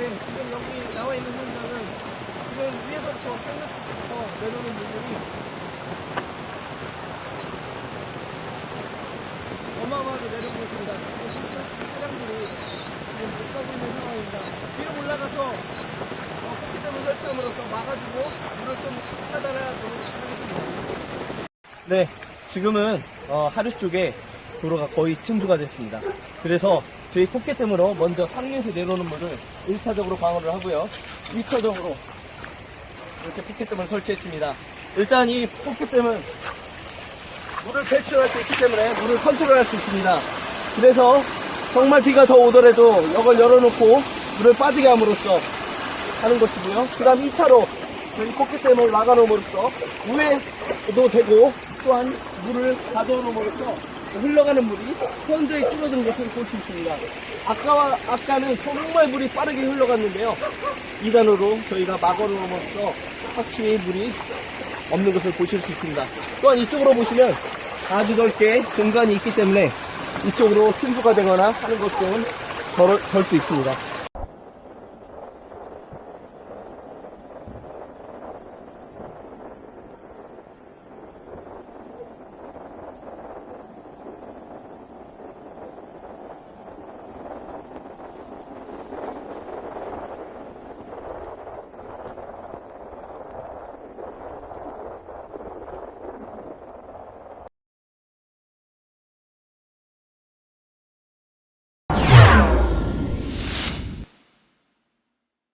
지금 여기 나와 있는 현장은 지금 위에서부터 상륙부터 내려오는 물들이 어마어마하게 내려오고 있습니다. 차량들이 지금 못 가고 있는 상황입니다. 위로 올라가서 어, 포켓점을 설치함으로써 막아주고 물을 좀 차단하도록 하겠습니다. 네, 지금은 어, 하류 쪽에 도로가 거의 침수가 됐습니다. 그래서 저희 포켓댐으로 먼저 상류에서 내려오는 물을 1차적으로 방어를 하고요. 2차적으로 이렇게 포켓댐을 설치했습니다. 일단 이 포켓댐은 물을 배출할 수 있기 때문에 물을 컨트롤할 수 있습니다. 그래서 정말 비가 더 오더라도 이걸 열어놓고 물을 빠지게 함으로써 하는 것이고요. 그 다음 2차로 저희 포켓댐을 막아놓음으로써 우회도 되고 또한 물을 가둬놓음으로써 흘러가는 물이 현저히 줄어든 것을 볼 수 있습니다. 아까와 아까는 정말 물이 빠르게 흘러갔는데요. 2단으로 저희가 막아놓음으로써 확실히 물이 없는 것을 보실 수 있습니다. 또한 이쪽으로 보시면 아주 넓게 공간이 있기 때문에 이쪽으로 침수가 되거나 하는 것은 덜수 있습니다.